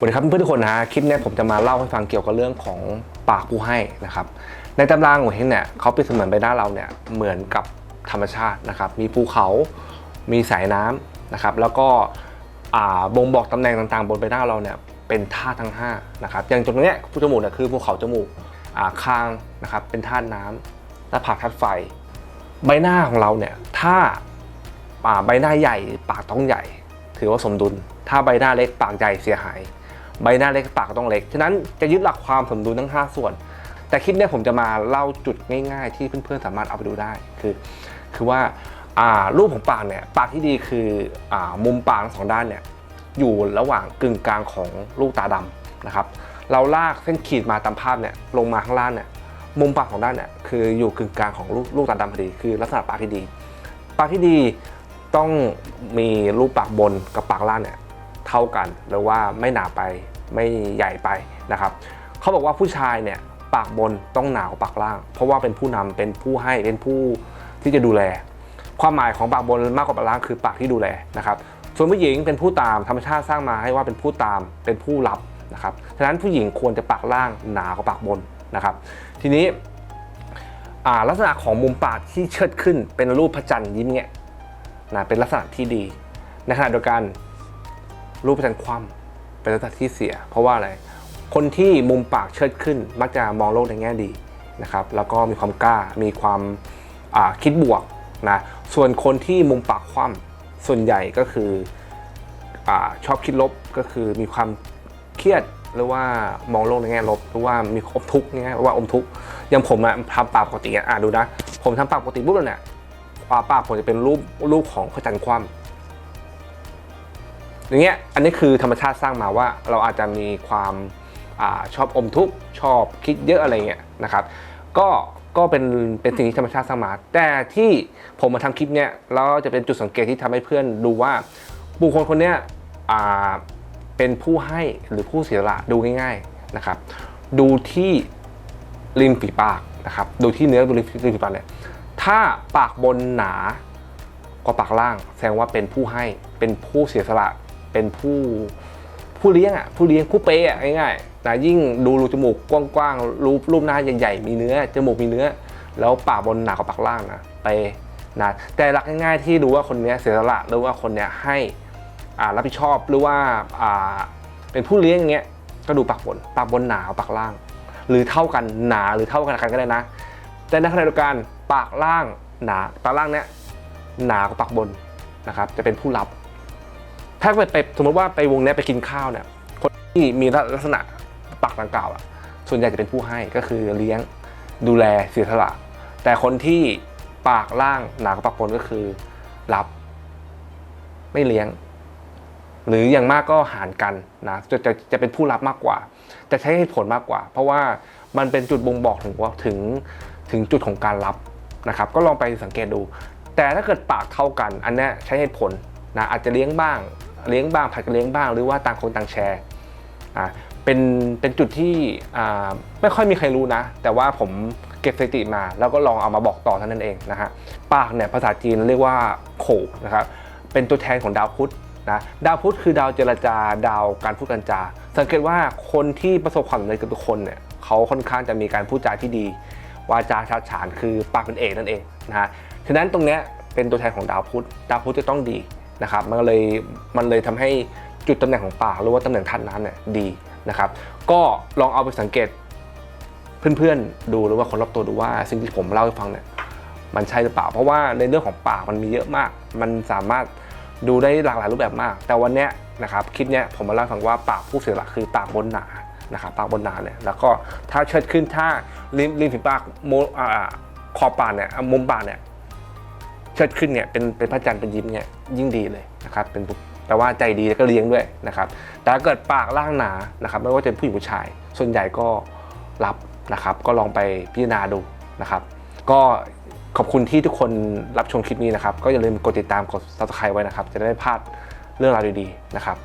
สวัสดีครับเพื่อนทุกคนนะคลิปนี้ผมจะมาเล่าให้ฟังเกี่ยวกับเรื่องของปากผู้ให้นะครับในตำราของเฮงเนี่ยเขาเปรียบเสมือนใบหน้าเราเนี่ยเหมือนกับธรรมชาตินะครับมีภูเขา มีสายน้ำนะครับแล้วก็อ่าบ่งบอกตำแหน่งต่างๆ บนใบหน้าเราเนี่ยเป็นธาตุทั้ง5นะครับอย่างตรงนี้ยจมูกเนี่ยคือภูเขาจมูกอ่าคางนะครับเป็นธาตุน้ำหน้าผากธาตุไฟ ใบหน้าของเราเนี่ยถ้าอ่าใบหน้าใหญ่ปากต้องใหญ่ ถือว่าสมดุล ถ้าใบหน้าเล็กปากใหญ่เสียหาย ใบหน้าเล็กปากต้องเล็ก ฉะนั้นจะยึดหลักความสมดุลทั้ง 5 ส่วน แต่คลิปนี้ผมจะมาเล่าจุดง่าย ๆ ที่เพื่อนๆสามารถเอาไปดูได้คือ คือว่าารูปของปากเนี่ยปากที่ดีคืออมุมปากทั้งสองด้านเนี่ยอยู่ระหว่างกึ่งกลางของลูกตาดำนะครับ เราลากเส้นขีดมาตามภาพเนี่ยลงมาข้างล่างเนี่ยมุมปากของด้านเนี่ยคืออยู่กึ่งกลางของลูกลูกตาดำพอดีคือลักษณะปากที่ดี ปากที่ดีต้องมีรูปปากบนกับปากล่างเนี่ย เท่ากัน หรือว่าไม่หนาไปไม่ใหญ่ไปนะครับเขาบอกว่าผู้ชายเนี่ยปากบนต้องหนากว่าปากล่าง เพราะว่าเป็นผู้นำเป็นผู้ให้เป็นผู้ที่จะดูแล ความหมายของปากบนมากกว่าปากล่างคือปากที่ดูแลนะครับส่วนผู้หญิงเป็นผู้ตามธรรมชาติสร้างมาให้ว่าเป็นผู้ตามเป็นผู้รับนะครับฉะนั้นผู้หญิงควรจะปากล่างหนากว่าปากบนนะครับ ทีนี้ลักษณะของมุมปากที่เชิดขึ้นเป็นรูปพระจันทร์ยิ้มเนี่ยนะเป็นลักษณะที่ดีในขณะเดียวกัน รูปพระจันคว่ำเป็นลักษณะที่เสีย เพราะว่าอะไร คนที่มุมปากเชิดขึ้น มักจะมองโลกในแง่ดีนะครับ แล้วก็มีความกล้า มีความคิดบวกนะ ส่วนคนที่มุมปากคว่ำส่วนใหญ่ก็คืออชอบคิดลบ ก็คือมีความเครียดหรือว่ามองโลกในแง่ลบหรือว่ามีอมทุกข์ง่ายว่าอมทุกข์อย่างผมอะทำปากปกติอะอะดูนะ ผมทำปากปกติปุ๊บแล้วเนี่ยปากปากผมจะเป็นรูปรูปของพระจันคว่ำ อย่างเงี้ยอันนี้คือธรรมชาติสร้างมาว่าเราอาจจะมีความอชอบอมทุกข์ชอบคิดเยอะอะไรเงี้ยนะครับ ก็ก็เป็นเป็นสิ่งที่ธรรมชาติสร้างมา แต่ที่ผมมาทำคลิปเนี้ยแล้วจะเป็นจุดสังเกตที่ทำให้เพื่อนดูว่าบุคคลคนเนี้ยเป็นผู้ให้หรือผู้เสียสละดูง่าย ๆนะครับ ดูที่ริมฝีปากนะครับ ดูที่เนื้อดูริมริมฝีปากเนี่ยถ้าปากบนหนากว่าปากล่าง แสดงว่าเป็นผู้ให้เป็นผู้เสียสละ เป็นผู้ผู้เลี้ยงอะผู้เลี้ยงผู้เปย์อะง่ายๆนะยิ่งดูรูจมูกกว้างๆรูปรูปหน้าใหญ่ๆมีเนื้อจมูกมีเนื้อ แล้วปากบนหนากว่าปากล่างนะเปย์นะแต่หลักง่ายๆที่ดูว่าคนเนี้ยเสียสละหรือว่าคนเนี้ยให้อารับผิดชอบหรือว่าอ่าเป็นผู้เลี้ยงอย่างเงี้ยก็ดูปากบนปากบนหนากว่าปากล่าง หรือเท่ากันหนาหรือเท่ากันกันก็ได้นะ แต่ในขณะเดียวกันปากล่างหนาปากล่างเนี้ยหนากว่าปากบนนะครับจะเป็นผู้รับ ถ้าไปไปสมมติว่าไปวงนี้ไปกินข้าวเนี่ยคนที่มีลักษณะปากดังกล่าวอะส่วนใหญ่จะเป็นผู้ให้ก็คือเลี้ยงดูแลเสียสละ แต่คนที่ปากล่างหนากว่าปากบนก็คือรับไม่เลี้ยง หรืออย่างมากก็หารกันนะจะจะจะเป็นผู้รับมากกว่า จะใช้เหตุผลมากกว่า เพราะว่ามันเป็นจุดบ่งบอกถึงว่าถึงถึงจุดของการรับนะครับ ก็ลองไปสังเกตดู แต่ถ้าเกิดปากเท่ากัน อันนี้ใช้เหตุผลนะอาจจะเลี้ยงบ้าง เลี้ยงบ้างผัดกันเลี้ยงบ้าง หรือว่าต่างคนต่างแชร์อ่าเป็นเป็นจุดที่อ่าไม่ค่อยมีใครรู้นะ แต่ว่าผมเก็บสถิติมา แล้วก็ลองเอามาบอกต่อเท่านั้นเองนะฮะปากเนี่ยภาษาจีนเรียกว่าโขนะครับเป็นตัวแทนของดาวพุธนะดาวพุธคือดาวเจรจาดาวการพูดกันจา สังเกตว่าคนที่ประสบความสำเร็จกับทุกคนเนี่ยเขาค่อนข้างจะมีการพูดจาที่ดี วาจาชาญฉานคือปากเป็นเอกนั่นเองนะฮะฉะนั้นตรงเนี้ยเป็นตัวแทนของดาวพุธดาวพุธจะต้องดี นะครับมันเลยมันเลยทำให้จุดตำแหน่งของปากหรือว่าตำแหน่งธาตุน้ำเนี่ยดีนะครับก็ลองเอาไปสังเกตเพื่อนๆดูหรือว่าคนรอบตัวดูว่าสิ่งที่ผมเล่าให้ฟังเนี่ยมันใช่หรือเปล่า เพราะว่าในเรื่องของปากมันมีเยอะมาก มันสามารถดูได้หลากหลายรูปแบบมาก แต่วันเนี้ยนะครับคลิปเนี้ยผมมาเล่าฟังว่าปากผู้เสียหลักคือปากบนหนานะครับปากบนหนาเนี่ยแล้วก็ถ้าเชิดขึ้นถ้าริมริมฝีปากโมอ่าขอบปากเนี่ยมุมปากเนี่ย เชิดขึ้นเนี่ยเป็นเป็นพระจันทร์เป็นยิ้มเนี่ยยิ่งดีเลยนะครับเป็นแปลว่าใจดีแล้วก็เลี้ยงด้วยนะครับแต่ถ้าเกิดปากล่างหนานะครับไม่ว่าจะเป็นผู้หญิงผู้ชาย ส่วนใหญ่ก็รับนะครับ ก็ลองไปพิจารณาดูนะครับ ก็ขอบคุณที่ทุกคนรับชมคลิปนี้นะครับ ก็อย่าลืมกดติดตามกด subscribe ไว้นะครับ จะได้ไม่พลาดเรื่องราวดีๆนะครับ